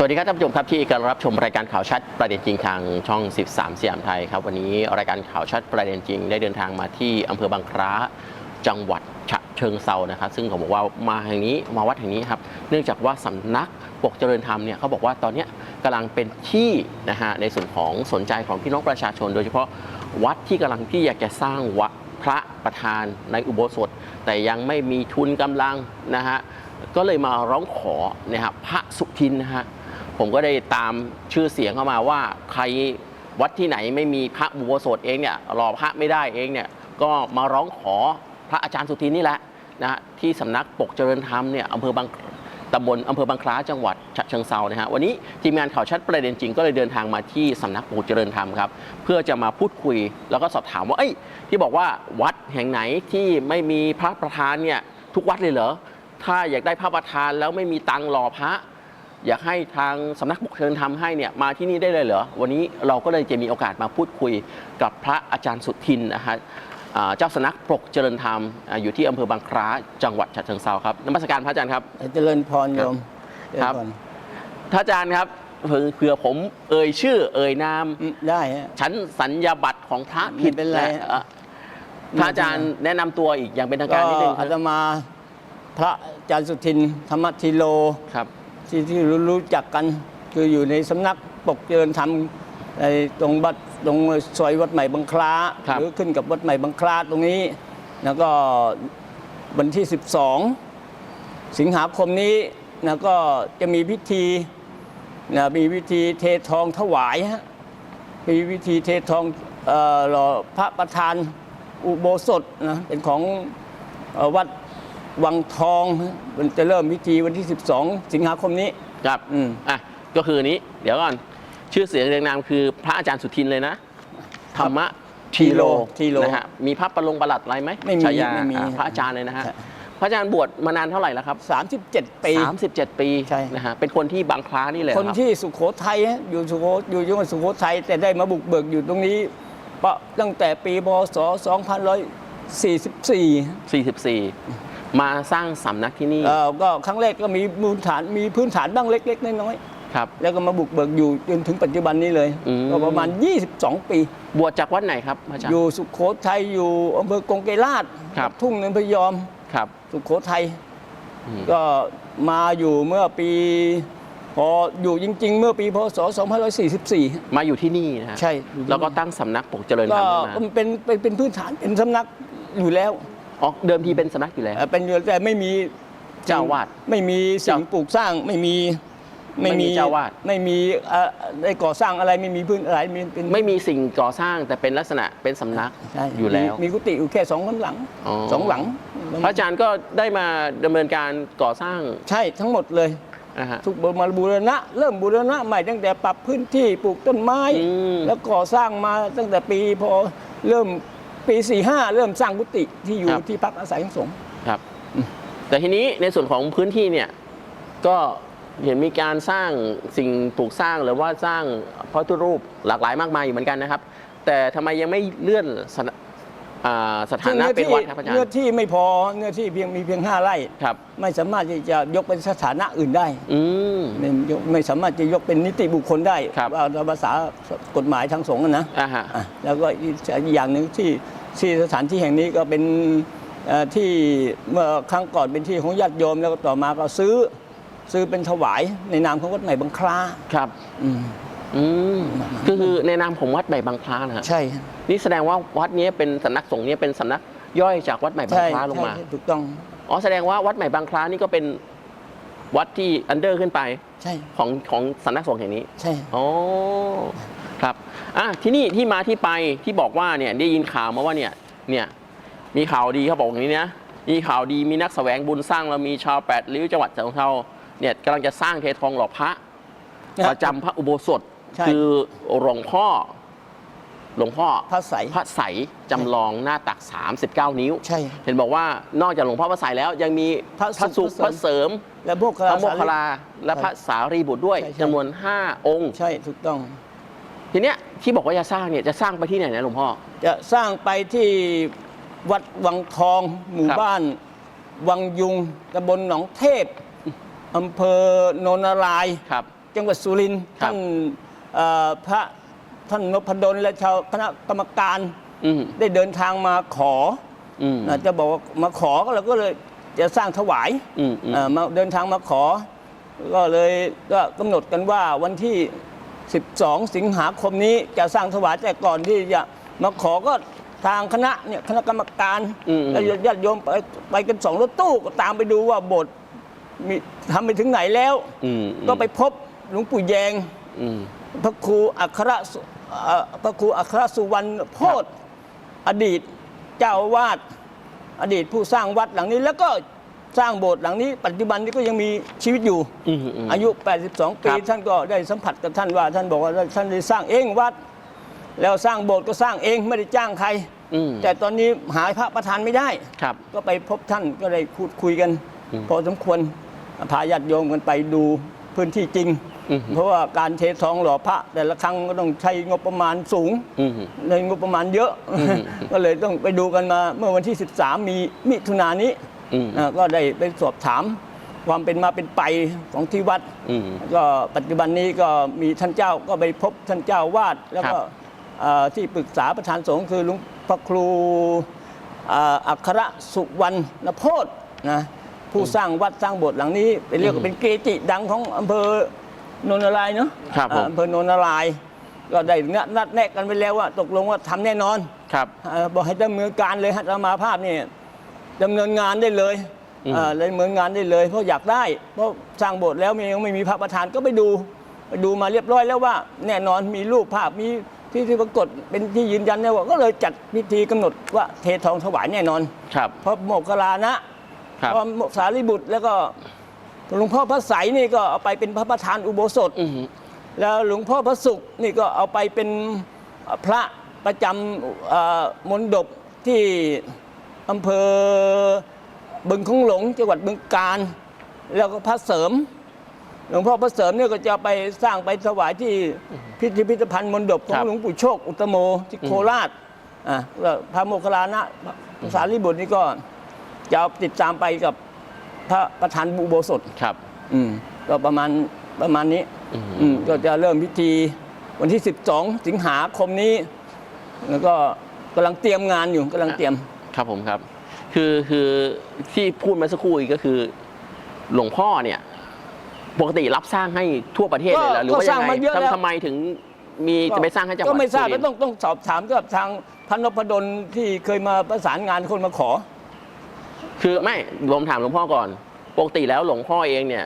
สวัสดีครับท่านผู้ชมครับที่กำลังรับชมรายการข่าวชัดประเด็นจริงทางช่อง 13สยามไทยครับวันนี้รายการข่าวชัดประเด็นจริง ได้เดินทางมาที่อำเภอบางคล้าจังหวัดฉะเชิงเซานะครับซึ่งเขาบอกว่ามาแห่งนี้มาวัดแห่งนี้ครับเนื่องจากว่าสำนักปกเจริญธรรมเนี่ยเขาบอกว่าตอนนี้ยกำลังเป็นที่นะฮะในส่วนของสนใจของพี่น้องประชาชน โดยเฉพาะวัดที่กำลังที่อยากจะสร้างวัดพระประธานในอุโบสถ แต่ยังไม่มีทุนกำลังนะฮะก็เลยมาร้องขอนะครับพระสุทินนะฮะ ผมก็ได้ตามชื่อเสียงเข้ามาว่าใครวัดที่ไหนไม่มีพระอุโบสถเองเนี่ยรอพระไม่ได้เองเนี่ยก็มาร้องขอพระอาจารย์สุทินนี่แหละนะฮะที่สำนักปกเจริญธรรมเนี่ยอำเภอบางตำบลอำเภอบางคล้าจังหวัดฉะเชิงเซานะฮะวันนี้ทีมงานข่าวชัดประเด็นจริงก็เลยเดินทางมาที่สำนักปกเจริญธรรมครับ เพื่อจะมาพูดคุยแล้วก็สอบถามว่าเอ้ยที่บอกว่าวัดแห่งไหนที่ไม่มีพระประธานเนี่ยทุกวัดเลยเหรอถ้าอยากได้พระประธานแล้วไม่มีตังค์รอพระ อยากให้ทางสำนักปกเชิญทำให้เนี่ยมาที่นี่ได้เลยเหรอ วันนี้เราก็เลยจะมีโอกาสมาพูดคุยกับพระอาจารย์สุทินนะฮะอ่าเจ้าสำนักปกเจริญธรรมอ่าอยู่ที่อำเภอบางคล้าจังหวัดฉะเชิงเซาครับนมัสการพระอาจารย์ครับ เจริญพรโยมเจญครับพพระอาจารย์ครับเผื่อเผื่อผมเอ่ยชื่อ เอ่ยนามอืมได้ฮะชั้นสัญญาบัตรของพระผิดไม่เป็นไระอะพระอาจารย์แนะนำตัวอีกอย่างเป็นทางก็การนิดนึงคอารับตมา พระอาจารย์สุทินธรรมทิโลครับ ที่ที่รู้รู้จักกันคืออยู่ในสำนักปกเจริญธรรมในตรงบัดตรงซอยวัดใหม่บางคล้าครับ หรือขึ้นกับวัดใหม่บางคล้าตรงนี้ แล้วก็วันที่ 12 สิงหาคมนี้นะก็จะมีพิธีนะมีพิธีเททองถวายฮะมีวิธีเททองเอ่อหล่อพระประธานอุโบสถนะเป็นของเอ่อวัด วังทองนะมันจะเริ่มพิธีวันที่ 12 สิงหาคมนี้ ครับอืม อะก็คือนี้ เดี๋ยวก่อน ชื่อเสียงเรียงนามคือพระอาจารย์สุทินเลยนะ ธรรมะทีโลทีโลนะฮะมีพระประลงประหลัดอะไรไหมไม่มีฉายาไม่มีอะพระอาจารย์เลยนะฮะ ใช่ พระอาจารย์บวชมานานเท่าไหร่แล้วครับ 37 ปี 37 ปีใช่ นะฮะ เป็นคนที่บางคล้านี่เลยเหรคอนครับ ที่สุโขทัยฮะอยู่สุโขอยู่จังหวัดสุโขทัยแต่ได้มาบุกเบิกอยู่ตรงนี้ปะตั้งแต่ปีพศ 2544 44 มาสร้างสำนักที่นี่เอ่อก็ครั้งแรกก็มีมูลฐานมีพื้นฐานบ้างเล็ก ๆ น้อยครับ ๆแล้วก็มาบุกเบิกอยู่จนถึงปัจจุบันนี้เลยอืม ก็ประมาณ 22 ปี บวชจากวัดไหนครับพระอาจารอย์ยู่สุโขทัยอยู่อำเภอกงไกรลาดครับ ทุ่งเนินพยอม ครับ สุโขทัยอืม ก็มาอยู่เมื่อปีพออยู่จริง ๆ เมื่อปีพศ 2544 มาอยู่ที่นี่นะฮะใช่อยู่ที่นี่แล้วก็ตั้งสำนักปกเจริญธรก็รมขึ้นมา มันเป็นเป็นเป็นพื้นฐานเป็นสำนักอยู่แล้ว อ๋อเดิมทีเป็นสำนักอยู่แล้ว เอ่อเป็นอยู่แต่ไม่มีเจ้าวาดไม่มีสิ่งเจ้าปลูกสร้างไม่มีไม่มีเจ้าวาด ไม่มีเอ่อได้ก่อสร้างอะไรไม่มีพื้นอะไรมีเป็นไม่มีสิ่งก่อสร้างแต่เป็นลักษณะเป็นสำนักใช่อยู่แล้ว มีมีกุฏิอยู่แค่สองหลังอ๋อ สองหลังพระอาจารย์ก็ได้มาดำเนินการก่อสร้างใช่ทั้งหมดเลย นะฮะ ทุกมาบูรณะ เริ่มบูรณะใหม่ตั้งแต่ปรับพื้นที่ปลูกต้นไม้ อืม แล้วก่อสร้างมาตั้งแต่ปีพอเริ่ม ปี 45 เริ่มสร้างกุฏิที่อยู่ที่พักอาศัยของสงฆ์ ครับแต่ทีนี้ในส่วนของพื้นที่เนี่ย ก็เห็นมีการสร้างสิ่งปลูกสร้างหรือว่าสร้างพระพุทธรูปหลากหลายมากมายอยู่เหมือนกันนะครับ แต่ทำไมยังไม่เลื่อนสถาอ่าสถาซึ่งนะเนื้อเป็นที่วัดครับอาจารเนื้อย์ที่ไม่พอเนื้อที่เพียงมีเพียง 5 ไร่ ครับ ไม่สามารถที่จะยกเป็นสถานะอื่นได้ อืม ไม่ยกไม่สามารถจะยกเป็นนิติบุคคลได้ครับ ว่าตามภาษากฎหมายทางสงฆ์อะนะอ่าฮะ อะแล้วก็อีกอย่างหนึ่งที่ ที่สถานที่แห่งนี้ก็เป็นเอ่อที่เมื่อครั้งก่อนเป็นที่ของญาติโยมแล้วก็ต่อมาก็ซื้อซื้อเป็นถวายในนามของวัดใหม่บางคล้าครับอืมอืมก็คือในนามของวัดใหม่บางคล้านะฮะใช่ นี่แสดงว่าวัดนี้เป็นสำนักสงฆ์เนี้เป็นสำนักย่อยจากวัดใหม่บางใช่คล้าลงมาใช่ถูกต้องอ๋อแสดงว่าวัดใหม่บางคล้านี่ก็เป็นวัดที่อันเดอร์ขึ้นไป ใช่ของของสำนักสงฆ์แห่งนี้ ใช่อ๋อ ครับอะที่นี่ที่มาที่ไปที่บอกว่าเนี่ยได้ยินข่าวมาว่าเนี่ยเนี่ยมีข่าวดีเขาบอกอย่างนี้นะมีข่าวดีมีนักแสวงบุญสร้างเรามีชาวแปดริ้วจังหวัดฉะเชิงเทราเนี่ยกำลังจะสร้างเททองหล่อพระประจำพระอุโบสถใช่คือหลวงพ่อหลวงพ่อพระใสพระใสจำลองหน้าตัก 39 นิ้ว ใช่ เห็นบอกว่านอกจากหลวงพ่อพระใสแล้วยังมีพระพระสุขพพระระเสริมเสริม และพวกพระโมคคัลลาและพระสารีบุตรด้วยใช่ใช่จำนวน 5 องค์ ใช่ถูกต้อง ทีเนี้ยที่บอกว่าจะสร้างเนี่ยจะสร้างไปที่ไหนนะหลวงพ่อ จะสร้างไปที่วัดวังทองหมู่ครับ บ้าน วังยุงตำบลหนองเทพอำเภอโนนารายณ์ครับจจังหวัดสุรินทร์ครับ ท่านเอ่อพระท่านนพดลและชาวคณะกรรมการอืมได้เดินทางมาขออืมนะจะบอกว่ามาขอก็เราก็เลยจะสร้างถวายอืมอืม เอ่อมาเดินทางมาขอ ก็เลยก็กำหนดกันว่าวันที่ 12 สิงหาคมนี้จะสร้างถวายแต่ก่อนที่จะมาขอก็ทางคณะเนี่ยคณะกรรมการอืมและญาติโยมไปไปกันสองรถตู้ก็ตามไปดูว่าโบสถ์มีทำไปถึงไหนแล้วอืมก็ไปพบหลวงปู่แยงอืมพระครูอัครสุเอ่อพระครูอัครสุวรรณโพธอดีตเจ้าอาวาสอดีตผู้สร้างวัดหลังนี้แล้วก็ สร้างโบสถ์หลังนี้ปัจจุบันนี้ก็ยังมีชีวิตอยู่ อืมอืม อายุ 82 ปีครับ ท่านก็ได้สัมผัสกับท่านว่า ท่านบอกว่าท่านได้สร้างเองวัด แล้วสร้างโบสถ์ก็สร้างเองไม่ได้จ้างใคร อืมแต่ตอนนี้หาพระประธานไม่ได้ ครับ ก็ไปพบท่านก็ได้พูดคุยกัน อืมพอสมควรพาญาติโยมกันไปดูพื้นที่จริง อืม เพราะว่าการเททองหล่อพระ แต่ละครั้งก็ต้องใช้งบประมาณสูง อืม ในงบประมาณเยอะ อืม ก็เลยต้องไปดูกันมาเมื่อวันที่ 13 มีมิถุนายนนี้อืม นะก็ได้ไปสอบถามความเป็นมาเป็นไปของที่วัดอืมก็ปัจจุบันนี้ก็มีท่านเจ้าก็ไปพบท่านเจ้าวาดแล้วก็ครับเอ่อที่ปรึกษาประธานสงฆ์คือหลุงพระครูเอ่ออัครสุวรรณโพธนะผู้สร้างวัดสร้างโบสถ์หลังนี้เป็นเรียกว่าเป็นเกจิดังของอำเภอนนทรายเนาะครับผมอ่าอำเภอโนนนารายณ์ก็ได้นัดนัดแนะกันไปแล้วว่าตกลงว่าทำแน่นอน ครับเอ่อบอกให้ดำเนินการเลยฮะอามาภาพนี่ ดำเนินงานได้เลยอืมเอ่อดำเนินงานได้เลย เพราะอยากได้ เพราะสร้างโบสถ์แล้วมียังไม่มีพระประธานก็ไปดูไปดูมาเรียบร้อยแล้วว่า แน่นอนมีรูปภาพมีที่ที่ปรากฏเป็นที่ยืนยันแล้วว่าก็เลยจัดพิธีกำหนดว่าเททองถวายแน่นอน ครับเพราะโมกขลานะครับเพราะโมกสารีบุตร แล้วก็หลวงพ่อพระใสยนี่ก็เอาไปเป็นพระประธานอุโบสถ อืมแล้วหลวงพ่อพระสุขนี่ก็เอาไปเป็นพระประจำเอ่อมณฑปที่ อำเภอบึงคงหลงจังหวัดบึงกาฬแล้วก็พระเสริม หลวงพ่อพระเสริมเนี่ยก็จะไปสร้างไปถวายที่พิพิธภัณฑ์มณฑปขอครังบหลวงปู่โชคอุตโมที่โคราชอะแล้วพระโมคคัลลานะพระสารีบุตรนี่ก็จะเอาติดตามไปกับพระประธานบุโบสถ ครับ อืมก็ประมาณประมาณนี้ อืม อืมก็จะเริ่มพิธีวันที่ 12 สิงหาคมนี้ แล้วก็กำลังเตรียมงานอยู่กำลังเตรียม ครับผมครับ คือคือที่พูดมาสักครู่อีกก็คือ หลวงพ่อเนี่ย ปกติรับสร้างให้ทั่วประเทศเลยเหรอหรือว่าก็สยัร้างงไงมาเยอะแล้วทำทำไมถึงมีจะไปสร้างให้จังหวัดก็ไม่ทราบสุก็นทต้องต้องสอบถามกับทางพันนพดลที่เคยมาประสานงานคนมาขอ คือไม่รวมถามหลวงพ่อก่อน ปกติแล้วหลวงพ่อเองเนี่ย